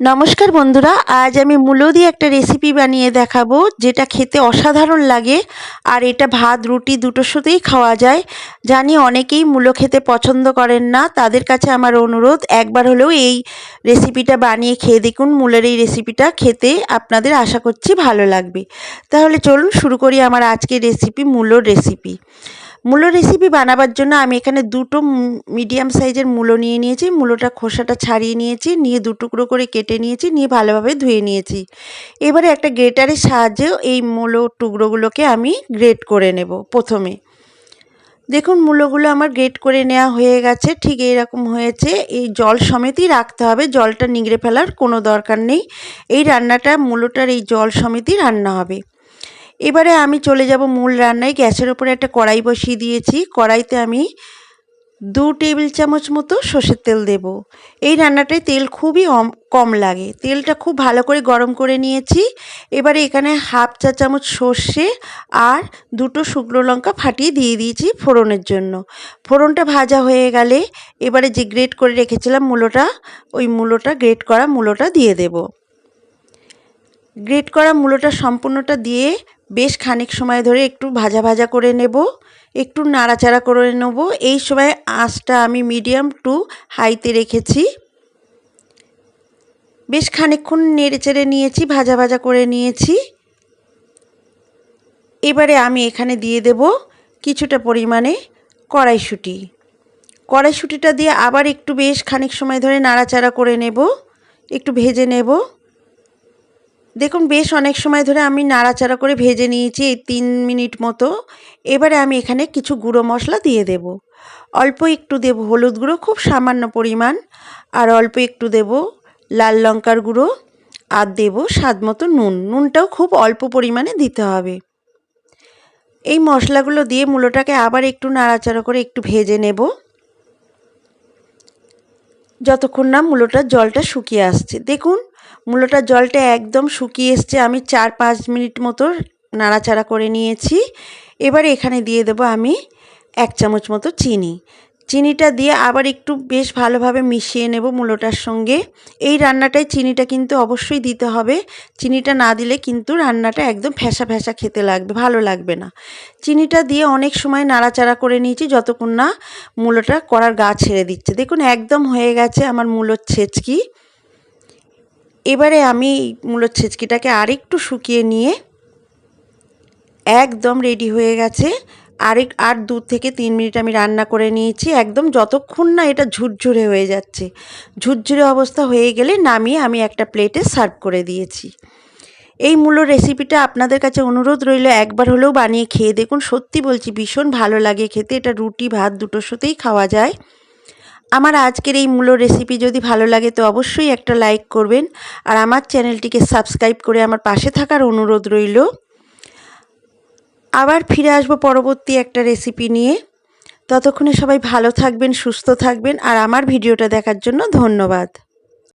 নমস্কার বন্ধুরা, আজ আমি মূলো দিয়ে একটা রেসিপি বানিয়ে দেখাবো, যেটা খেতে অসাধারণ লাগে। আর এটা ভাত, রুটি দুটোর সাথেই খাওয়া যায়। জানি অনেকেই মূলো খেতে পছন্দ করেন না, তাদের কাছে আমার অনুরোধ, একবার হলেও এই রেসিপিটা বানিয়ে খেয়ে দেখুন, মূলের এই রেসিপিটা খেতে আপনাদের আশা করছি ভালো লাগবে। তাহলে চলুন শুরু করি আমার আজকের রেসিপি মূলোর রেসিপি মূলো রেসিপি বানাবার জন্য আমি এখানে দুটো মিডিয়াম সাইজের মূলো নিয়ে নিয়েছি। মূলোটা খোসাটা ছাড়িয়ে নিয়েছি, নিয়ে দু টুকরো করে কেটে নিয়েছি, নিয়ে ভালোভাবে ধুয়ে নিয়েছি। এবারে একটা গ্রেটারের সাহায্যেও এই মূলো টুকরোগুলোকে আমি গ্রেট করে নেব প্রথমে। দেখুন, মূলোগুলো আমার গ্রেট করে নেওয়া হয়ে গেছে। ঠিক এইরকম হয়েছে। এই জল সমেতই রাখতে হবে। জলটা নিংড়ে ফেলার কোনো দরকার নেই। এই রান্নাটা, মূলোটার এই জল সমেতই রান্না হবে। এবারে আমি চলে যাব মূল রান্নায়। গ্যাসের ওপরে একটা কড়াই বসিয়ে দিয়েছি। কড়াইতে আমি দু টেবিল চামচ মতো সর্ষের তেল দেব। এই রান্নাটায় তেল খুবই কম লাগে। তেলটা খুব ভালো করে গরম করে নিয়েছি। এবারে এখানে হাফ চা চামচ সর্ষে আর দুটো শুকনো লঙ্কা ফাটিয়ে দিয়ে দিয়েছি ফোড়নের জন্য। ফোড়নটা ভাজা হয়ে গেলে এবারে যে গ্রেট করে রেখেছিলাম মূলোটা, ওই মূলোটা, গ্রেট করা মূলোটা দিয়ে দেব। গ্রেট করা মূলোটা সম্পূর্ণটা দিয়ে বেশ খানিক সময় ধরে একটু ভাজা ভাজা করে নেব, একটু নাড়াচাড়া করে নেব। এই সময় আঁচটা আমি মিডিয়াম টু হাইতে রেখেছি। বেশ খানিকক্ষণ নেড়ে চেড়ে নিয়েছি, ভাজা ভাজা করে নিয়েছি। এবারে আমি এখানে দিয়ে দেব কিছুটা পরিমাণে কড়াইশুঁটি। কড়াইশুঁটিটা দিয়ে আবার একটু বেশ খানিক সময় ধরে নাড়াচাড়া করে নেব, একটু ভেজে নেব। দেখুন, বেশ অনেক সময় ধরে আমি নাড়াচাড়া করে ভেজে নিয়েছি এই তিন মিনিট মতো। এবারে আমি এখানে কিছু গুঁড়ো মশলা দিয়ে দেব। অল্প একটু দেব হলুদ গুঁড়ো, খুব সামান্য পরিমাণ। আর অল্প একটু দেব লাল লঙ্কার গুঁড়ো। আর দেব স্বাদ মতো নুন। নুনটাও খুব অল্প পরিমাণে দিতে হবে। এই মশলাগুলো দিয়ে মূলোটাকে আবার একটু নাড়াচাড়া করে একটু ভেজে নেব। যতক্ষণ না মূলোটার জলটা শুকিয়ে আসছে। দেখুন মূলোটার জলটা একদম শুকিয়ে এসছে। আমি চার পাঁচ মিনিট মতো নাড়াচাড়া করে নিয়েছি। এবার এখানে দিয়ে দেবো আমি এক চামচ মতো চিনি। চিনিটা দিয়ে আবার একটু বেশ ভালোভাবে মিশিয়ে নেব মূলোটার সঙ্গে। এই রান্নাটায় চিনিটা কিন্তু অবশ্যই দিতে হবে। চিনিটা না দিলে কিন্তু রান্নাটা একদম ফ্যাসা ফ্যাসা খেতে লাগবে, ভালো লাগবে না। চিনিটা দিয়ে অনেক সময় নাড়াচাড়া করে নিয়েছি যতক্ষণ না মূলোটা করার গা ছেড়ে দিচ্ছে। দেখুন, একদম হয়ে গেছে আমার মূলোর ছেচকি। এবারে আমি এই মূলোর ছেচকিটাকে আরেকটু শুকিয়ে নিয়ে একদম রেডি হয়ে গেছে। আরেক, আর দু থেকে তিন মিনিট আমি রান্না করে নিয়েছি। একদম যতক্ষণ না এটা ঝুরঝুরে হয়ে যাচ্ছে। ঝুরঝুরে অবস্থা হয়ে গেলে নামিয়ে আমি একটা প্লেটে সার্ভ করে দিয়েছি। এই মূলো রেসিপিটা আপনাদের কাছে অনুরোধ রইল, একবার হলেও বানিয়ে খেয়ে দেখুন। সত্যি বলছি, ভীষণ ভালো লাগে খেতে। এটা রুটি, ভাত দুটোর সাথেই খাওয়া যায়। আমার আজকের এই মূল রেসিপি যদি ভালো লাগে তো অবশ্যই একটা লাইক করবেন আর আমার চ্যানেলটিকে সাবস্ক্রাইব করে আমার পাশে থাকার অনুরোধ রইল। আবার ফিরে আসব পরবর্তী একটা রেসিপি নিয়ে। ততক্ষণে সবাই ভালো থাকবেন, সুস্থ থাকবেন আর আমার ভিডিওটা দেখার জন্য ধন্যবাদ।